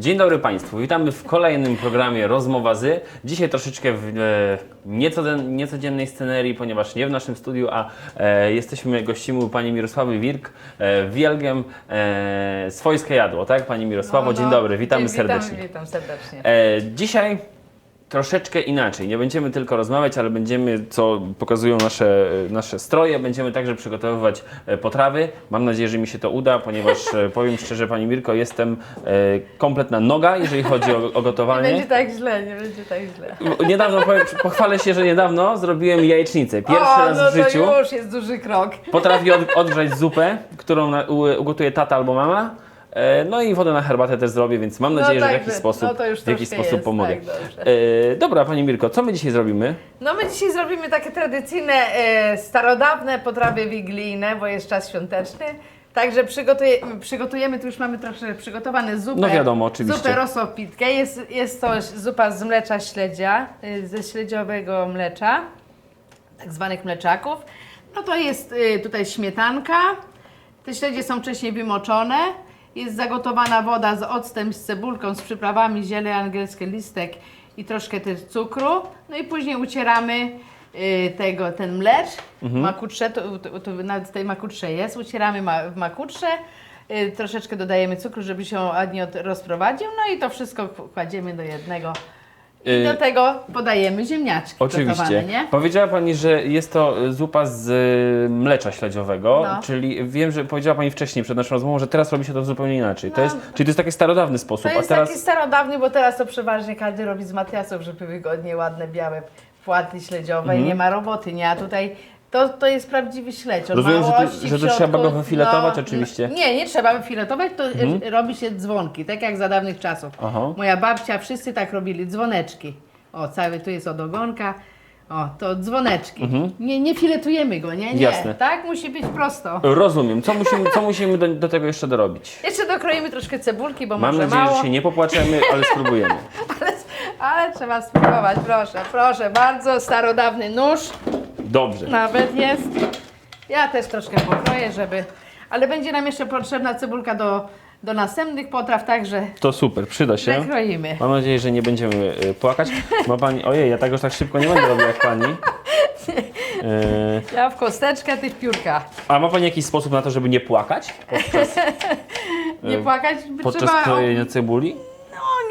Dzień dobry Państwu, witamy w kolejnym programie Rozmowa z. Dzisiaj troszeczkę w e, niecoden, niecodziennej scenerii, ponieważ nie w naszym studiu, a e, jesteśmy gościmy u Pani Mirosławy Wirk, e, wielgiem e, swojskie jadło, tak Pani Mirosławo? No, Dzień no, dobry, witamy dzień- serdecznie. Witam, witam serdecznie. E, dzisiaj troszeczkę inaczej. Nie będziemy tylko rozmawiać, ale będziemy, co pokazują nasze, nasze stroje, będziemy także przygotowywać e, potrawy. Mam nadzieję, że mi się to uda, ponieważ e, powiem szczerze, Pani Mirko, jestem e, kompletna noga, jeżeli chodzi o, o Nie będzie gotowanie. tak źle, nie będzie tak źle. Niedawno, powiem, pochwalę się, że niedawno zrobiłem jajecznicę. Pierwszy o, raz no w życiu. to już jest duży krok. Potrafię od, odgrzać zupę, którą ugotuje tata albo mama. E, No i wodę na herbatę też zrobię, więc mam No nadzieję, że w także, jakiś sposób, no to już w jakiś sposób jest, pomogę. tak. E, dobra, Pani Mirko, co my dzisiaj zrobimy? No my dzisiaj zrobimy takie tradycyjne, e, starodawne potrawy wigilijne, bo jest czas świąteczny. Także przygotuje, przygotujemy, tu już mamy troszkę przygotowane zupę. No wiadomo, oczywiście. Zupę rosopitkę. Jest, jest to zupa z mlecza śledzia, y, ze śledziowego mlecza, tak zwanych mleczaków. No to jest y, tutaj śmietanka. Te śledzie są wcześniej wymoczone. Jest zagotowana woda z octem, z cebulką, z przyprawami, ziele angielskie, listek i troszkę też cukru. No i później ucieramy y, tego, ten mlecz w makutrze, to, to, to nawet w tej makutrze jest, ucieramy ma, w makutrze. Y, troszeczkę dodajemy cukru, żeby się ładnie od- rozprowadził. No i to wszystko kładziemy do jednego. I Y, do tego podajemy ziemniaczki Oczywiście. nie? Powiedziała Pani, że jest to y, zupa z y, mlecza śledziowego, No. czyli wiem, że powiedziała Pani wcześniej przed naszą rozmową, że teraz robi się to zupełnie inaczej. To No. jest, czyli to jest taki starodawny sposób, To jest a teraz... taki starodawny, bo teraz to przeważnie każdy robi z matiasów, żeby wygodnie, ładne, białe płaty śledziowe i nie ma roboty, nie? A tutaj to, to jest prawdziwy śledź. Mhm. Rozumiem, że tu- że tu trzeba go wyfiletować oczywiście. Mhm. Nie, nie trzeba wyfiletować, to e, robi się dzwonki, tak jak za dawnych czasów. Aha. Moja babcia, wszyscy tak robili, dzwoneczki. O, cały tu jest od ogonka. O, to dzwoneczki. Nie, nie filetujemy go, nie? Nie. Mhm. Jasne. Tak, musi być prosto. Rozumiem. Co musimy, co musimy do, do tego jeszcze dorobić? Jeszcze dokroimy troszkę cebulki, bo Mam może nadzieję, mało. że się nie popłaczemy, ale spróbujemy. Ale, ale trzeba spróbować, proszę, proszę. Bardzo starodawny nóż Dobrze. nawet jest. Ja też troszkę pokroję, żeby... Ale będzie nam jeszcze potrzebna cebulka do, do następnych potraw, także To super, przyda się. przekroimy. Mam nadzieję, że nie będziemy y, płakać. Ma Pani... Ojej, ja tego już tak szybko nie będę robił jak Pani. Y, Ja w kosteczkę, ty w piórka. a ma Pani jakiś sposób na to, żeby nie płakać Nie Y, płakać, podczas trzeba... krojenia cebuli?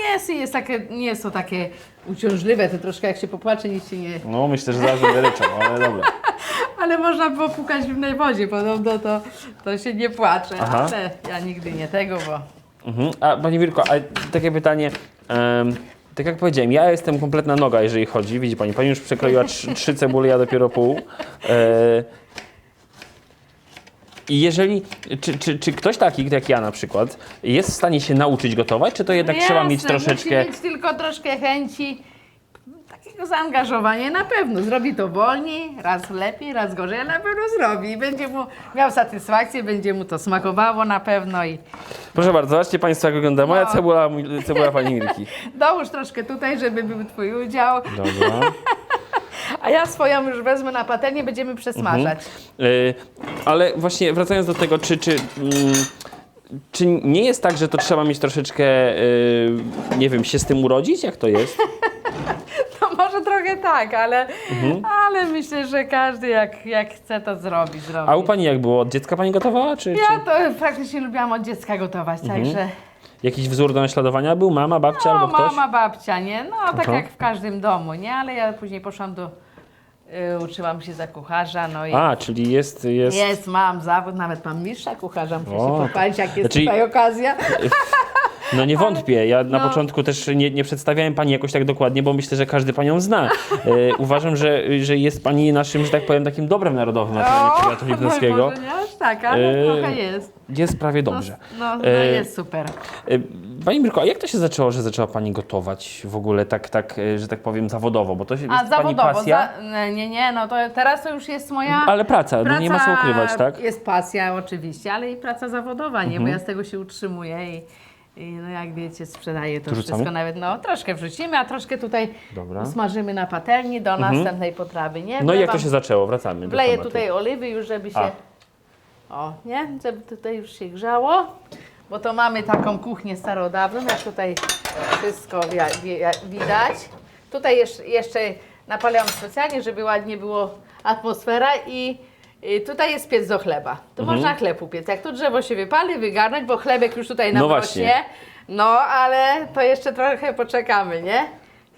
Nie jest, jest takie, nie jest to takie uciążliwe, to troszkę jak się popłacze, nic się nie... No, myślę, że zaraz ryczał, ale dobra. Ale można było pukać w zimnej wodzie, podobno to, to się nie płacze, Aha. ale ja nigdy nie tego, bo... Mhm. A Pani Wirko, a takie pytanie. em, tak jak powiedziałem, ja jestem kompletna noga, jeżeli chodzi. Widzi Pani, Pani już przekroiła trzy, trzy cebule, ja dopiero pół. E, I jeżeli, czy, czy, czy ktoś taki jak ja na przykład jest w stanie się nauczyć gotować, czy to jednak No trzeba mieć jasne, troszeczkę... Musi mieć tylko troszkę chęci, takiego zaangażowania na pewno. Zrobi to wolniej, raz lepiej, raz gorzej, ale na pewno zrobi. I będzie mu miał satysfakcję, będzie mu to smakowało na pewno i Proszę bardzo, zobaczcie Państwo jak wygląda moja No. cebula, cebula Pani Mirki. dołóż troszkę tutaj, żeby był twój udział. Dobra. A ja swoją już wezmę na patelnię, będziemy przesmażać. Y, ale właśnie wracając do tego, czy, czy, mm, czy nie jest tak, że to trzeba mieć troszeczkę, y, nie wiem, się z tym urodzić? Jak to jest? No może trochę tak, ale, Mhm. ale myślę, że każdy jak, jak chce, to zrobi, zrobi. A u Pani jak było? Od dziecka Pani gotowała? Czy, Ja czy Mhm. to praktycznie lubiłam od dziecka gotować, także... jakiś wzór do naśladowania był? Mama, babcia No, albo ktoś? mama, babcia, nie? No, tak Aha. jak w każdym domu, nie? Ale ja później poszłam do... Y, uczyłam się za kucharza, no i... A, czyli jest... jest... Jest, mam zawód, nawet mam mistrza kucharza, muszę O, się pochwalić, jak jest Znaczy- tutaj okazja. No nie wątpię. Ja na no. początku też nie, nie przedstawiałem Pani jakoś tak dokładnie, bo myślę, że każdy Panią zna. E, uważam, że, że jest Pani naszym, że tak powiem, takim dobrem narodowym na terenie powiatu no, Liwnickiego. może nie aż tak, ale E, trochę jest. Jest prawie dobrze. No, no E, jest super. E, Pani Mirko, a jak to się zaczęło, że zaczęła Pani gotować w ogóle tak, tak e, że tak powiem, zawodowo? Bo to jest A Pani zawodowo, pasja, za, nie, nie, no to teraz to już jest moja... ale praca, no nie ma co ukrywać, tak? Mhm. Jest pasja oczywiście, ale i praca zawodowa, nie? Bo ja z tego się utrzymuję i, i no jak wiecie, sprzedaję to Tu rzucamy? wszystko nawet, no troszkę wrzucimy, a troszkę tutaj Dobra. smażymy na patelni do następnej potrawy, nie? No i jak to Wlewam- się zaczęło? Wracamy do Wleję tematu. tutaj oliwy już, żeby się... A. O, nie? Żeby tutaj już się grzało. bo to mamy taką kuchnię starodawną, jak tutaj wszystko wi- wi- widać. Tutaj jeszcze, jeszcze napaliłam specjalnie, żeby ładnie było atmosfera i i tutaj jest piec do chleba. Tu Mhm. można chleb upiec. Jak tu drzewo się wypali, wygarnąć, bo chlebek już tutaj No nam właśnie. rośnie. No, ale to jeszcze trochę poczekamy, nie?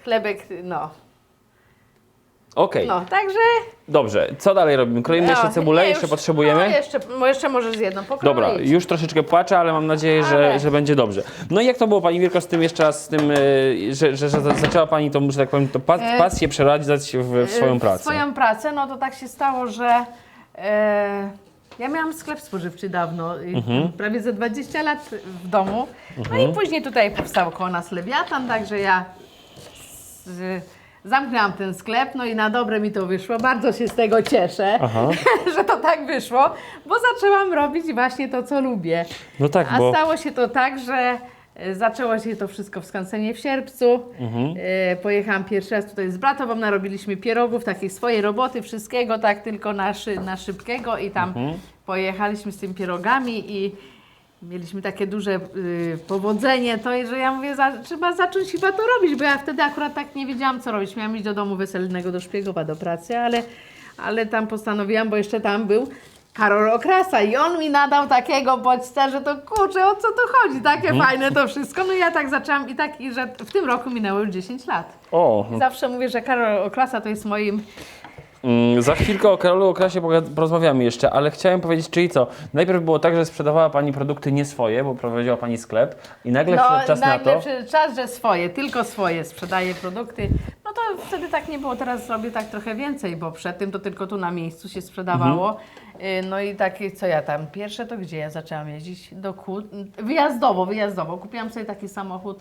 Chlebek, no. Okej, No, także... dobrze. Co dalej robimy? Kroimy jeszcze no, cebulę? nie, Jeszcze już- potrzebujemy? No, jeszcze, mo- jeszcze możesz jedną pokroić. Dobra, już troszeczkę płaczę, ale mam nadzieję, że, Ale- że będzie dobrze. No i jak to było Pani Wielko z tym jeszcze raz, z tym, y, że, że, że za- zaczęła Pani tą, że tak powiem, to pa, E, pasję przeradzać w, w swoją pracę? swoją pracę, no to tak się stało, że e, ja miałam sklep spożywczy dawno, Mhm. prawie ze 20 lat w domu. No i później tutaj powstał koło nas Lewiatan, także ja z, zamknęłam ten sklep, no i na dobre mi to wyszło. Bardzo się z tego cieszę, że to tak wyszło, bo zaczęłam robić właśnie to, co lubię. No tak, A bo... stało się to tak, że zaczęło się to wszystko w Skansenie w sierpcu. Mhm. E, Pojechałam pierwszy raz tutaj z Bratową, narobiliśmy pierogów, takiej swojej roboty, wszystkiego, tak tylko na, szy, na szybkiego i tam Mhm. pojechaliśmy z tymi pierogami i mieliśmy takie duże y, powodzenie, to że ja mówię, za, trzeba zacząć chyba to robić, bo ja wtedy akurat tak nie wiedziałam co robić. Miałam iść do domu weselnego, do Szpiegowa, do pracy, ale, ale tam postanowiłam, bo jeszcze tam był Karol Okrasa i on mi nadał takiego bodźca, że to kurczę, o co tu chodzi, takie Mhm. fajne to wszystko. No i ja tak zaczęłam i tak, i że w tym roku minęło już 10 lat. O, I zawsze mówię, że Karol Okrasa to jest moim mm, za chwilkę o Karolu Okrasie porozmawiamy jeszcze, ale chciałem powiedzieć, czyli co? Najpierw było tak, że sprzedawała Pani produkty nie swoje, bo prowadziła Pani sklep i nagle przyszedł czas na nagle to... przyszedł czas, że swoje, tylko swoje sprzedaję produkty. No to wtedy tak nie było, teraz robię tak trochę więcej, bo przed tym to tylko tu na miejscu się sprzedawało. Mhm. Y, No i takie, co ja tam, pierwsze to gdzie ja zaczęłam jeździć? Do Kut, wyjazdowo, wyjazdowo. Kupiłam sobie taki samochód,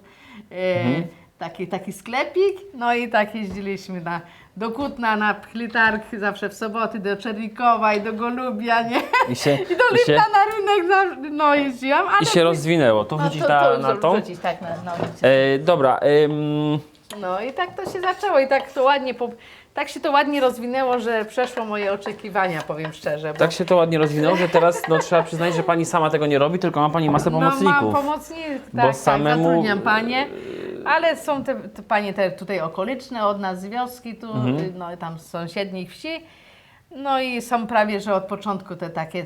y, Mhm. taki, taki sklepik, no i tak jeździliśmy na, do Kutna, na Pchlitarg, zawsze w soboty, do Czernikowa i do Golubia, nie? I się, I do i się, Lipna na rynek, zawsze, no jeździłam, i się rozwinęło. To No wrzucić to- na, to na wrzucić, tak, na, na E, dobra, ym, No i tak to się zaczęło i tak to ładnie, po, tak się to ładnie rozwinęło, że przeszło moje oczekiwania, powiem szczerze. Bo, tak się to ładnie rozwinęło, że teraz no, trzeba przyznać, że Pani sama tego nie robi, tylko ma Pani masę no mam pomocników. pomocników, Bo tak, samemu- tak, zatrudniam panie, ale są te, te panie te tutaj okoliczne od nas z wioski, tu, Mhm. no i tam z sąsiednich wsi, no i są prawie, że od początku te takie,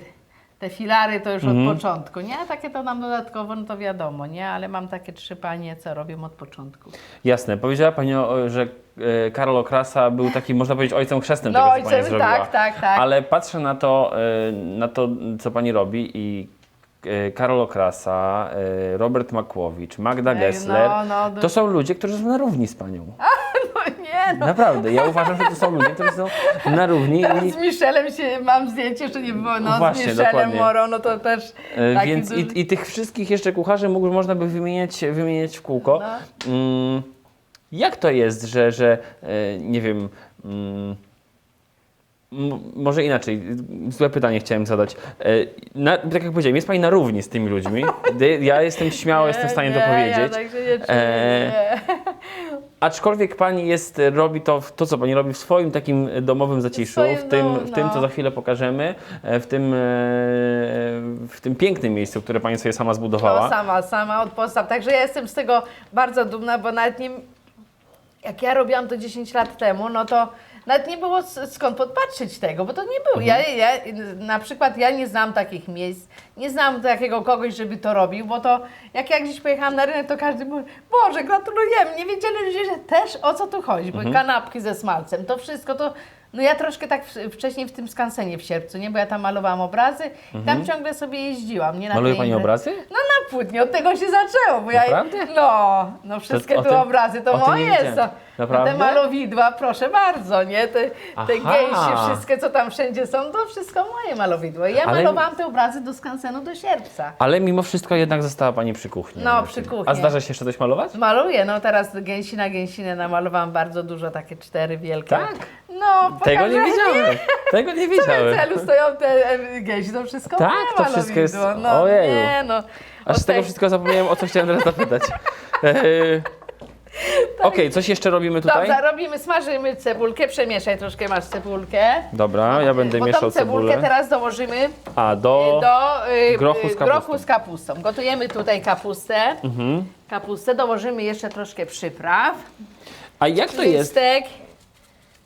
te filary to już Mhm. od początku, nie? A takie to nam dodatkowo, no to wiadomo, nie? Ale mam takie trzy panie, co robią od początku. Jasne, powiedziała Pani, o, że e, Karol Okrasa był takim, można powiedzieć, ojcem chrzestnym No, tego, co Pani ojcem, zrobiła. tak, tak, tak. Ale patrzę na to, e, na to, co Pani robi i e, Karol Okrasa, Robert Makłowicz, Magda Ej, Gessler, no, no, to są ludzie, którzy są na równi z Panią. No nie, no. Naprawdę, ja uważam, że to są ludzie, którzy są na równi Teraz i z Michelem się mam zdjęcie, jeszcze nie było, no Właśnie, z Michelem dokładnie. Morą, no to też E, taki Więc duży- i, i tych wszystkich jeszcze kucharzy mógł, można by wymieniać, wymieniać w kółko. No. Mm, jak to jest, że, że e, nie wiem. Mm, może inaczej, złe pytanie chciałem zadać. E, Na, tak jak powiedziałem, jest Pani na równi z tymi ludźmi. Ja jestem śmiało, jestem w stanie to nie, powiedzieć. Ja tak się nie czuję, E, nie. Aczkolwiek Pani jest, robi to, to, co Pani robi w swoim takim domowym zaciszu, w tym, domu, w tym, no. co za chwilę pokażemy, e, w tym, e, w tym pięknym miejscu, które Pani sobie sama zbudowała. No, sama, sama od podstaw. Także ja jestem z tego bardzo dumna, bo nawet nie, jak ja robiłam to 10 lat temu, no to nawet nie było skąd podpatrzeć tego, bo to nie było. Ja, Mhm. ja, na przykład ja nie znam takich miejsc, nie znam takiego kogoś, żeby to robił, bo to jak ja gdzieś pojechałam na rynek, to każdy mówi, Boże, gratulujemy, nie wiedzieli ludzie, że też o co tu chodzi, Mhm. bo kanapki ze smalcem, to wszystko to... No ja troszkę tak w, wcześniej w tym skansenie w sierpcu, nie? Bo ja tam malowałam obrazy i tam ciągle sobie jeździłam. Nie na Mhm. Maluje te Pani obrazy? No na płótnie, od tego się zaczęło, bo ja... Naprawdę? No, no wszystkie o tym- obrazy to o tym nie moje wiedziałem. są. Naprawdę? Te malowidła, proszę bardzo, nie? Te, te Aha. gęsi, wszystkie co tam wszędzie są, to wszystko moje malowidło. Ja Ale- malowałam te obrazy do skansenu do sierpca. Ale mimo wszystko jednak została Pani przy kuchni. No, przy kuchni. A zdarza się jeszcze coś malować? Maluję, no teraz gęsi na gęsinę namalowałam bardzo dużo, takie cztery wielkie. Tak? No, Tego nie pokażę. wiedziałem. Tego nie W celu stoją te gęsi, to wszystko Tak, to wszystko jest- malowidło. No, ojeju. nie, no. Aż z tego wszystkiego zapomniałem, o co chciałem teraz zapytać. E, Okej, coś jeszcze robimy tutaj? Dobrze, robimy, smażymy cebulkę, przemieszaj troszkę, masz cebulkę. Dobra, ja będę Bo mieszał tą cebulkę cebulę. teraz dołożymy A, do... do y, grochu z y, kapustą. grochu z kapustą. Gotujemy tutaj kapustę. Mhm. Kapustę, dołożymy jeszcze troszkę przypraw. A jak to jest? Listek.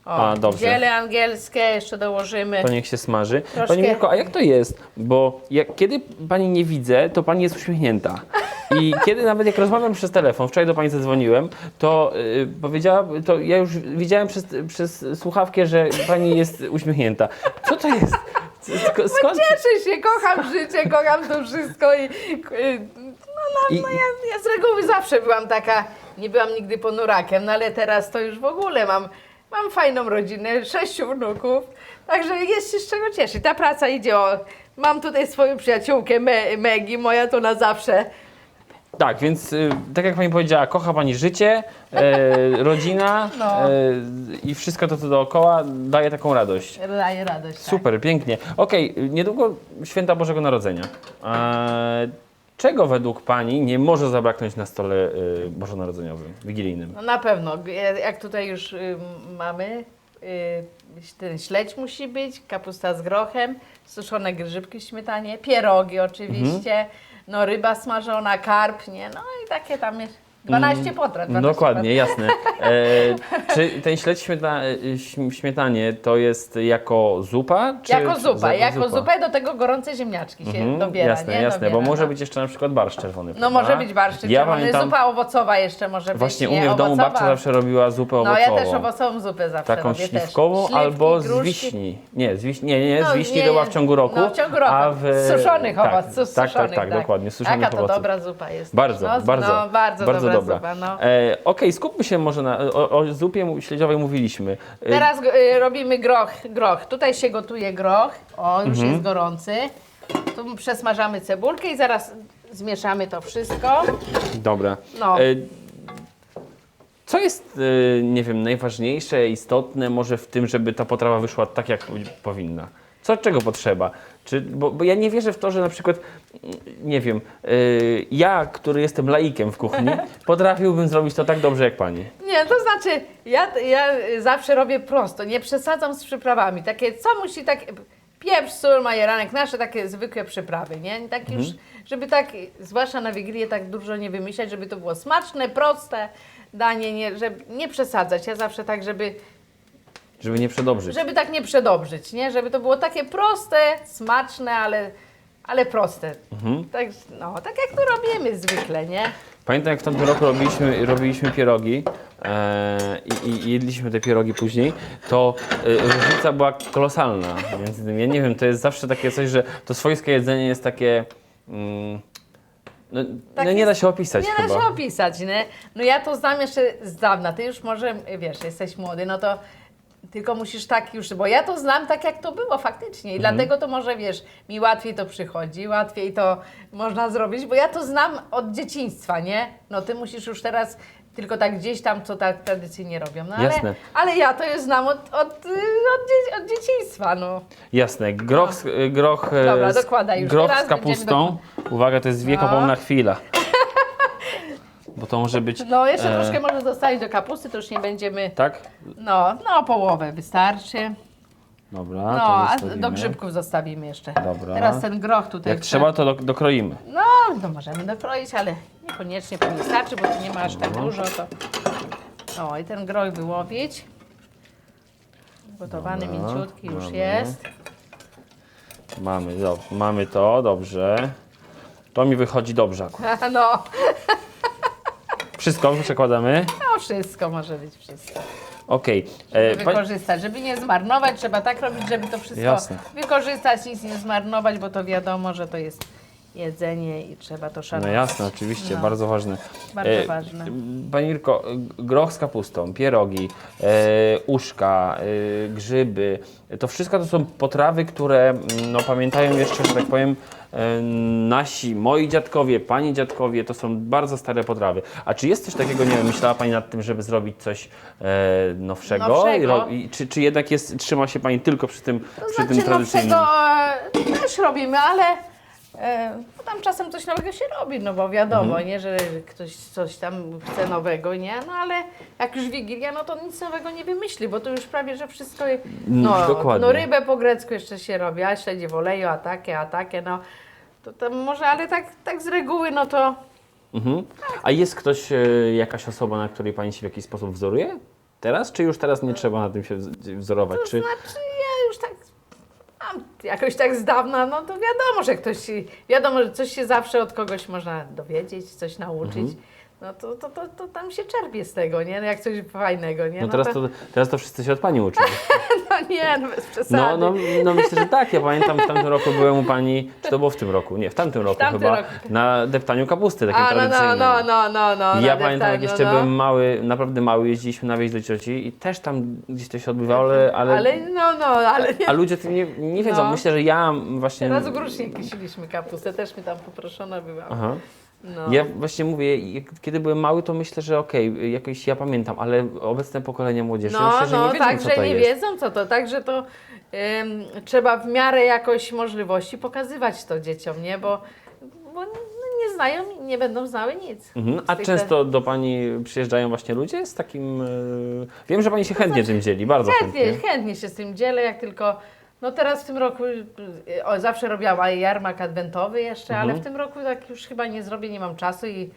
O, A, dobrze. Ziele angielskie jeszcze dołożymy. To niech się smaży. Troszkę. Pani Mirko, a jak to jest? Bo jak, kiedy pani nie widzę, to pani jest uśmiechnięta. I kiedy nawet jak rozmawiam przez telefon, wczoraj do pani zadzwoniłem, to yy, powiedziała, to ja już widziałem przez, przez słuchawkę, że pani jest uśmiechnięta. Co to jest? Sk- Skąd? Cieszę się, kocham życie, kocham to wszystko i y, no, no, I- no ja, ja z reguły zawsze byłam taka, nie byłam nigdy ponurakiem, no ale teraz to już w ogóle mam, mam fajną rodzinę, sześciu wnuków, także jest się z czego cieszyć. Ta praca idzie o, mam tutaj swoją przyjaciółkę Me, Megi, moja to na zawsze. Tak, więc y, tak jak pani powiedziała, kocha pani życie, e, rodzina No. e, i wszystko to, co dookoła daje taką radość. Daje radość. tak. Super, pięknie. Okej, niedługo święta Bożego Narodzenia. Eee, czego według Pani nie może zabraknąć na stole y, bożonarodzeniowym, wigilijnym? No na pewno, G- jak tutaj już y, mamy, y, ten śledź musi być, kapusta z grochem, suszone grzybki w śmietanie, pierogi oczywiście, Mhm. no ryba smażona, karp, nie, no i takie tam jest 12 potraw. 12 Dokładnie, jasne. Eee, czy ten śledź śm- śmietanie to jest jako zupa? Czy Jako zupa, jako jako zupę do tego gorące ziemniaczki się Mhm, dobiera, jasne, nie? jasne, dobiera, bo może no. być jeszcze na przykład barszcz czerwony. No prawda? może być barszcz Ja czerwony, pamiętam, zupa owocowa jeszcze może właśnie być, u nie? mnie w domu Owocowa. babcia zawsze robiła zupę No owocową. ja też owocową zupę zawsze Taką robię śliwkową też. albo z wiśni. Nie, z wiśni, nie, nie, z No, wiśni nie, była w ciągu roku. No, w ciągu roku. A w, suszonych tak, owoców, tak, suszonych, tak, tak, dokładnie, suszonych Jaka to owoców. dobra zupa jest. Bardzo, no, bardzo, no, bardzo, dobra, dobra. zupa, no. E, Okej, skupmy się może na, o, o zupie mu- śledziowej mówiliśmy. E, Teraz y, robimy groch, groch. Tutaj się gotuje groch. O, już Mhm. jest gorący. Tu przesmażamy cebulkę i zaraz zmieszamy to wszystko. Dobra. No. E, Co jest, e, nie wiem, najważniejsze, istotne może w tym, żeby ta potrawa wyszła tak, jak powinna? Co, czego potrzeba? Czy, bo, bo ja nie wierzę w to, że na przykład, nie wiem, e, ja, który jestem laikiem w kuchni, potrafiłbym zrobić to tak dobrze jak pani. Nie, to znaczy, ja, ja zawsze robię prosto, nie przesadzam z przyprawami. Takie, co musi tak, pieprz, sól, majeranek, nasze takie zwykłe przyprawy, nie? Tak już, żeby tak, zwłaszcza na Wigilię, tak dużo nie wymyślać, żeby to było smaczne, proste danie, nie, żeby nie przesadzać. Ja zawsze tak, żeby, Żeby nie przedobrzyć. żeby tak nie przedobrzyć, nie? Żeby to było takie proste, smaczne, ale, ale proste. Tak, no, tak jak to robimy zwykle, nie? Pamiętam jak w tamtym roku robiliśmy, robiliśmy pierogi e, i, i jedliśmy te pierogi później, to e, różnica była kolosalna między tym. Ja nie wiem, to jest zawsze takie coś, że to swojskie jedzenie jest takie... Mm, no, Tak no nie jest- da się opisać Nie chyba. da się opisać, nie? No ja to znam jeszcze z dawna. Ty już może, wiesz, jesteś młody, no to tylko musisz tak już, bo ja to znam tak, jak to było faktycznie. I Mhm. dlatego to może, wiesz, mi łatwiej to przychodzi, łatwiej to można zrobić, bo ja to znam od dzieciństwa, nie? No ty musisz już teraz tylko tak gdzieś tam, co tak tradycyjnie robią. No ale, Jasne. ale ja to już znam od, od, od, od dzieciństwa, no. Jasne, groch, e, groch, e, Dobra, z- dokładaj już. groch z kapustą. Uwaga, to jest wiekopomna chwila. Bo to może być... No jeszcze e, troszkę może zostawić do kapusty, to już nie będziemy, Tak? no, no połowę wystarczy. Dobra, No, a do grzybków zostawimy jeszcze. Dobra. Teraz ten groch tutaj. Jak chce- trzeba, to do, dokroimy. No, to możemy dokroić, ale niekoniecznie to nie starczy, bo tu nie ma aż tak No. dużo. To... No i ten groch wyłowić. Gotowany, Dobra, mięciutki już mamy. jest. Mamy, mamy to, dobrze. To mi wychodzi dobrze akurat. No, Wszystko przekładamy. no wszystko może być wszystko. Okej. E, pa- Wykorzystać, żeby nie zmarnować, trzeba tak robić, żeby to wszystko Jasne. wykorzystać, nic nie zmarnować, bo to wiadomo, że to jest jedzenie i trzeba to No szanować. jasne, oczywiście, No. bardzo ważne. Bardzo ważne. Pani Irko, groch z kapustą, pierogi, e, uszka, e, grzyby, to wszystko to są potrawy, które mm, no, pamiętają jeszcze, że tak powiem, e, nasi, moi dziadkowie, pani dziadkowie, to są bardzo stare potrawy. A czy jest coś takiego, nie wiem, myślała Pani nad tym, żeby zrobić coś e, nowszego? Nowszego? I czy, czy jednak jest, trzyma się Pani tylko przy tym, To przy tym znaczy, no tradycyjnym? e, też robimy, ale, E, no tam czasem coś nowego się robi, no bo wiadomo, Mhm. nie, że ktoś coś tam chce nowego, nie? No ale jak już Wigilia, no to nic nowego nie wymyśli, bo to już prawie, że wszystko, no, dokładnie. no rybę po grecku jeszcze się robi, a śledzie w oleju, a takie, a takie, no. To tam może, ale tak, tak z reguły, no to Mhm. A jest ktoś, e, jakaś osoba, na której pani się w jakiś sposób wzoruje? Teraz? Czy już teraz nie trzeba na tym się wz- wzorować? Czy... Znaczy ja już tak mam jakoś tak z dawna, no to wiadomo, że ktoś, wiadomo, że coś się zawsze od kogoś można dowiedzieć, coś nauczyć. Mhm. No to, to, to, to tam się czerpie z tego, nie? No jak coś fajnego, nie? No teraz to, teraz to wszyscy się od pani uczą. no nie, no bez przesady. No, no, no myślę, że tak. Ja pamiętam w tamtym roku byłem u pani, czy to było w tym roku? Nie, w tamtym roku tamtym chyba, roku. na deptaniu kapusty takim A, no, no, tradycyjnym. no, no, no, no. I ja pamiętam, jak jeszcze no. byłem mały, naprawdę mały, jeździliśmy na wieś do cioci i też tam gdzieś to się odbywało, ale, ale, Ale no, no, ale nie. a ludzie tym nie, nie wiedzą. No. Myślę, że ja właśnie... Teraz grusznik kisiliśmy kapustę, też mi tam poproszona była. Aha. No. Ja właśnie mówię, kiedy byłem mały, to myślę, że okej, jakoś ja pamiętam, ale obecne pokolenia młodzieży No, myślę, że no, nie wiedzą, tak, co że to nie jest. wiedzą co to, także to em, trzeba w miarę jakoś możliwości pokazywać to dzieciom, nie? Bo, bo no, nie znają, nie będą znały nic. Mhm. A często do Pani przyjeżdżają właśnie ludzie z takim... e, Wiem, że Pani się chętnie tym dzieli, bardzo Chętnie, chętnie. chętnie się z tym dzielę, jak tylko. No teraz w tym roku o, zawsze robiłam jarmark adwentowy jeszcze, Mhm. ale w tym roku tak już chyba nie zrobię, nie mam czasu i,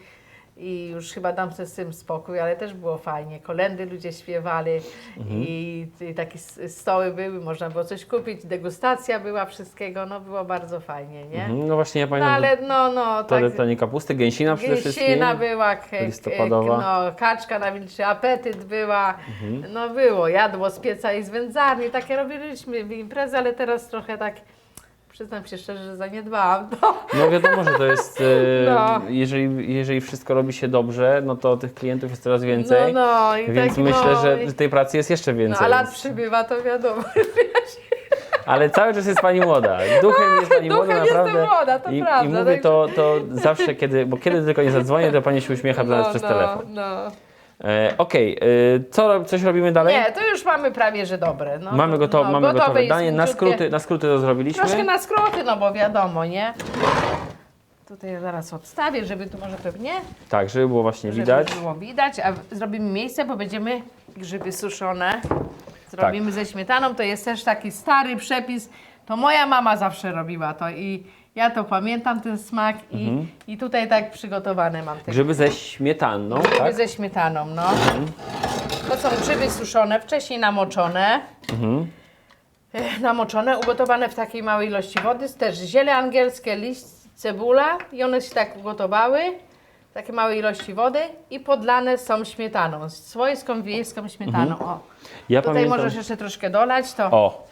i już chyba dam sobie z tym spokój, ale też było fajnie. Kolendy ludzie śpiewali Mhm. i, i takie stoły były, można było coś kupić, degustacja była wszystkiego, no było bardzo fajnie, nie? Mhm. No właśnie, ja No pamiętam ale no, no, to tak. kapusty, gęsina przede wszystkim. Gęsina była, listopadowa. no, kaczka na wilczy apetyt była, Mhm. no było, jadło z pieca i z wędzarni, takie robiliśmy imprezy, ale teraz trochę tak, przyznam się szczerze, że zaniedbałam to. No wiadomo, że to jest, e, No. jeżeli, jeżeli wszystko robi się dobrze, no to tych klientów jest coraz No, więcej. no, i Więc tak, myślę, no, że i- tej pracy jest jeszcze No, więcej. a lat więc- przybywa, to wiadomo. Ale cały czas jest Pani młoda. Duchem jest Pani młoda, Duchem jestem naprawdę. młoda, to I, I prawda, mówię także- to, to zawsze, kiedy, bo kiedy tylko nie zadzwonię, to Pani się uśmiecha do nas przez no, telefon. no. E, Okej, e, co, coś robimy dalej? Nie, to już mamy prawie, że dobre. No, mamy goto- no, mamy gotowe danie. Na skróty, na skróty to zrobiliśmy. Troszkę na skróty, no bo wiadomo, nie? Tutaj zaraz odstawię, żeby tu może pewnie Tak, żeby było właśnie żeby widać. było widać, a zrobimy miejsce, bo będziemy grzyby suszone. Zrobimy Tak. ze śmietaną, to jest też taki stary przepis. To moja mama zawsze robiła to i ja to pamiętam, ten smak i, Mhm. i tutaj tak przygotowane mam te Grzyby ze śmietaną, grzyby tak? ze śmietaną, no. To są grzyby suszone, wcześniej namoczone. Mhm. Namoczone, ugotowane w takiej małej ilości wody, też ziele angielskie, liść, cebula i one się tak ugotowały w takiej małej ilości wody i podlane są śmietaną, swojską wiejską śmietaną. O. Ja Tutaj pamiętam. możesz jeszcze troszkę dolać, to O,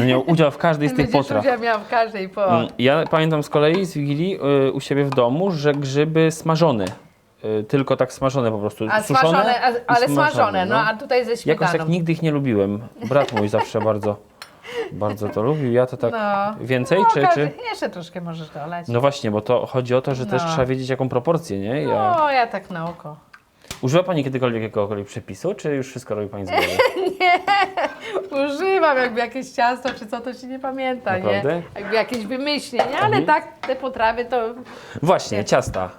miał udział w każdej z tych będziesz potraw. udział miał w każdej po... Mm, Ja pamiętam z kolei z Wigilii y, u siebie w domu, że grzyby smażone. Y, tylko tak smażone po prostu. A suszone, smażone, a, i ale smażone, no a tutaj ze śmietaną. Jakoś tak nigdy ich nie lubiłem. Brat mój zawsze bardzo, bardzo to lubił. Ja to tak No. więcej, no, czy, każdy, czy... Jeszcze troszkę możesz dolać. No właśnie, bo to chodzi o to, że też No. trzeba wiedzieć jaką proporcję, nie? Ja... No, ja tak na oko. Używa Pani kiedykolwiek jakiegokolwiek przepisu, czy już wszystko robi Pani z głowy? Używam jakby jakieś ciasto czy co, to się nie pamięta, Naprawdę? Mhm. nie? Jakby jakieś wymyślnie, nie? Ale tak te potrawy to Właśnie, ciasta.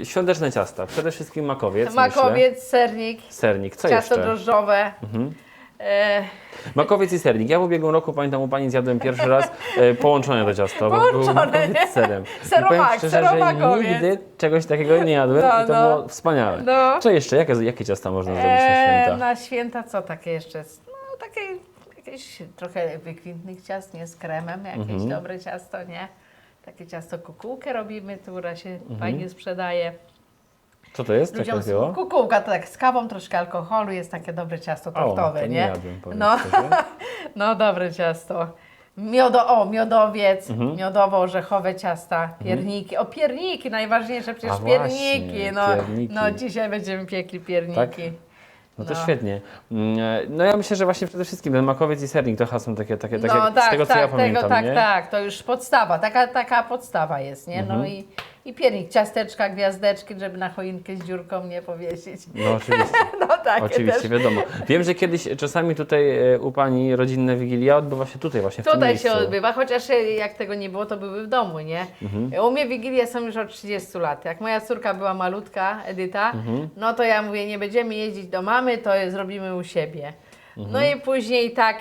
Y, świąteczne ciasta. Przede wszystkim makowiec, myślę. makowiec, sernik, Sernik, co ciasto jeszcze? drożdżowe. E, Makowiec i sernik. Ja w ubiegłym roku, pamiętam, u Pani zjadłem pierwszy raz e, połączone to ciasto. Połączone, nie? z serem. I Seromak, powiem szczerze, że nigdy czegoś takiego nie jadłem No, i to no. było wspaniałe. No. Co jeszcze? Jakie, jakie ciasta można zrobić na e, święta? na święta co takie jeszcze? jest? No takie jakieś trochę wykwintnych ciast, nie z kremem, jakieś Mhm. dobre ciasto, nie? Takie ciasto kukułkę robimy, która się Mhm. fajnie sprzedaje. Co to jest? Jak to Ludziom było? kukułka to tak z kawą, troszkę alkoholu, jest takie dobre ciasto O, tortowe, to nie nie? jadłem, powiem no, szczerze. no dobre ciasto. Miodo, o, miodowiec, Mhm. miodowo-orzechowe ciasta, pierniki. O, pierniki, najważniejsze przecież A pierniki. właśnie, no, pierniki. no, dzisiaj będziemy piekli pierniki. Tak? No to No. świetnie. Mm, e, No ja myślę, że właśnie przede wszystkim ten makowiec i sernik to są takie, takie, takie no z tak, tego co tak, ja pamiętam, tego, tak, nie? tak, to już podstawa, taka, taka podstawa jest, nie? No Mhm. i i piernik, ciasteczka, gwiazdeczki, żeby na choinkę z dziurką nie powiesić. No oczywiście. No takie Oczywiście, też. wiadomo. Wiem, że kiedyś czasami tutaj e, u Pani rodzinne wigilia odbywa się tutaj właśnie w tym Tutaj miejscu. się odbywa, chociaż e, jak tego nie było, to były w domu, nie? Mhm. U mnie Wigilie są już od 30 lat. Jak moja córka była malutka, Edyta, Mhm. no to ja mówię, nie będziemy jeździć do mamy, to zrobimy u siebie. No Mhm. i później tak,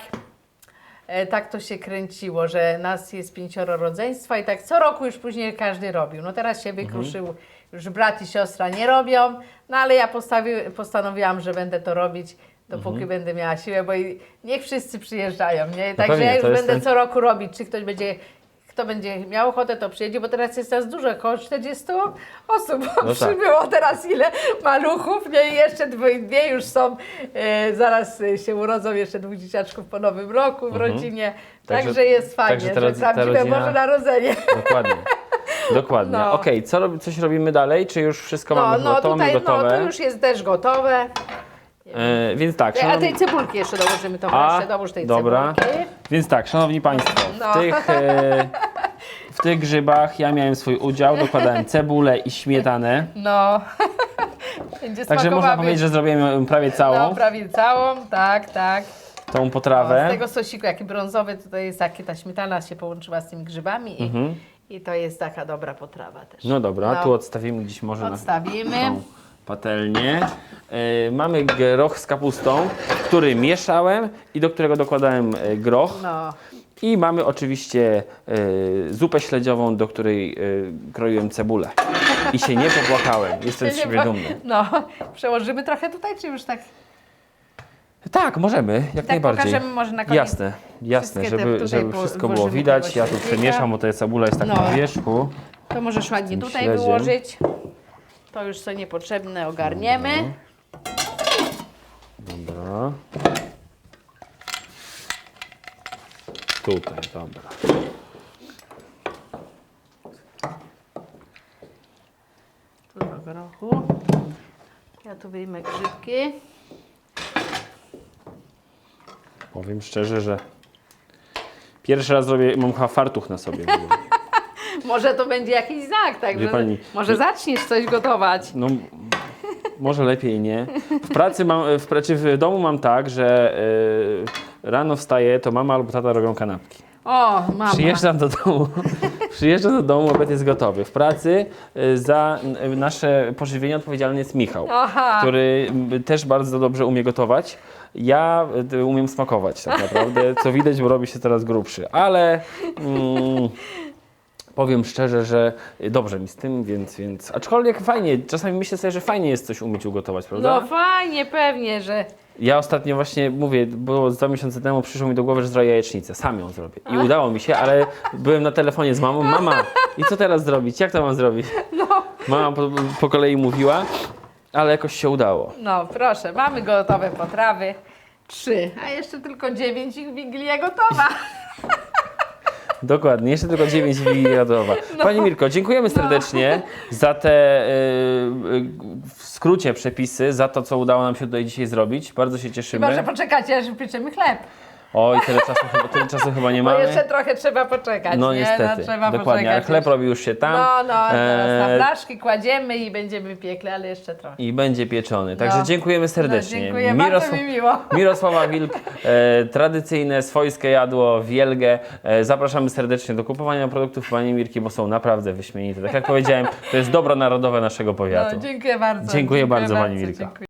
tak to się kręciło, że nas jest pięcioro rodzeństwa i tak co roku już później każdy robił. No teraz się wykruszył, już brat i siostra nie robią, no ale ja postawi, postanowiłam, że będę to robić dopóki będę miała siłę, bo i niech wszyscy przyjeżdżają, nie? Także pewnie, ja już będę ten- co roku robić, czy ktoś będzie kto będzie miał ochotę, to przyjedzie, bo teraz jest nas dużo, około 40 osób No tak. przybyło teraz ile maluchów, nie, i jeszcze dwie, dwie już są, e, zaraz się urodzą jeszcze dwóch dzieciaczków po nowym roku w rodzinie, Mhm. Także- także, jest fajnie, także ta że prawdziwe rodzina- Boże Narodzenie. Dokładnie. Dokładnie. No. Okej, co robi, coś robimy dalej? Czy już wszystko No, mamy no gotowe? tutaj, no gotowe? to już jest też gotowe. E, więc tak, A szanowni... tej cebulki jeszcze dołożymy, to A, jeszcze dołóż tej dobra. cebulki. Więc tak, szanowni Państwo, w, No. tych, e, w tych grzybach ja miałem swój udział, dokładałem cebulę i śmietanę. No, będzie Także można powiedzieć, że zrobiłem ją prawie całą, No, prawie całą, tak, tak. tą O, potrawę. z tego sosiku, jaki brązowy, tutaj jest takie, ta śmietana się połączyła z tymi grzybami i, i to jest taka dobra potrawa też. Mhm. No dobra, No. tu odstawimy gdzieś może na Odstawimy. Patelnię. E, mamy groch z kapustą, który mieszałem i do którego dokładałem e, groch. No, I mamy oczywiście e, zupę śledziową, do której kroiłem cebulę. I się nie popłakałem. Jestem z siebie dumny. No, przełożymy trochę tutaj, czy już tak? Tak, możemy, jak najbardziej. pokażemy może na koniec Jasne, jasne, wszystkie te żeby, tutaj żeby po- wszystko było włożymy widać. tego Ja tu śledzika. przemieszam, bo ta cebula jest tak No. na wierzchu. To możesz ładnie tutaj śledziem. wyłożyć. To już co niepotrzebne ogarniemy. Dobra. Tutaj, dobra. Tu do grochu. Ja tu wyjmę grzybki. Powiem szczerze, że pierwszy raz robię, mam chyba fartuch na sobie. w ogóle. Może to będzie jakiś znak, tak? Wie że- pani- może zaczniesz coś gotować. No, może lepiej nie. W pracy mam, w, pracy w domu mam tak, że y, rano wstaję, to mama albo tata robią kanapki. O, mama. Przyjeżdżam do domu, przyjeżdżam do domu, obiad jest gotowy. W pracy y, za y, nasze pożywienie odpowiedzialny jest Michał, Aha. który też bardzo dobrze umie gotować. Ja y, umiem smakować tak naprawdę, co widać, bo robi się coraz grubszy. Ale mm, powiem szczerze, że dobrze mi z tym, więc, więc... Aczkolwiek fajnie, czasami myślę sobie, że fajnie jest coś umieć ugotować, prawda? No fajnie, pewnie, że Ja ostatnio właśnie mówię, było dwa miesiące temu przyszło mi do głowy, że zrobię jajecznicę. Sam ją zrobię. I udało mi się, ale byłem na telefonie z mamą. Mama, i co teraz zrobić? Jak to mam zrobić? Mama po, po kolei mówiła, ale jakoś się udało. No proszę, mamy gotowe potrawy. Trzy, a jeszcze tylko dziewięć i Wigilia gotowa. Dokładnie, jeszcze tylko 9 wigilii radowa. Pani Mirko, dziękujemy serdecznie za te y, y, w skrócie przepisy, za to, co udało nam się tutaj dzisiaj zrobić. Bardzo się cieszymy. Chyba, że poczekacie, aż pieczemy chleb. Oj, tyle czasu, tyle czasu chyba nie mamy. jeszcze trochę trzeba poczekać, No nie? niestety, No, trzeba dokładnie, ale poczekać chleb jeszcze. robi już się tam. No, no, teraz na E, blaszki kładziemy i będziemy piekli, ale jeszcze trochę. I będzie pieczony. Także No. dziękujemy serdecznie. No, dziękuję, bardzo mi miło. Mirosława Wilk, e, tradycyjne, swojskie jadło, wielgie. E, zapraszamy serdecznie do kupowania produktów Pani Mirki, bo są naprawdę wyśmienite. Tak jak powiedziałem, to jest dobro narodowe naszego powiatu. No, dziękuję bardzo. Dziękuję bardzo, Pani Mirka. Dziękuję.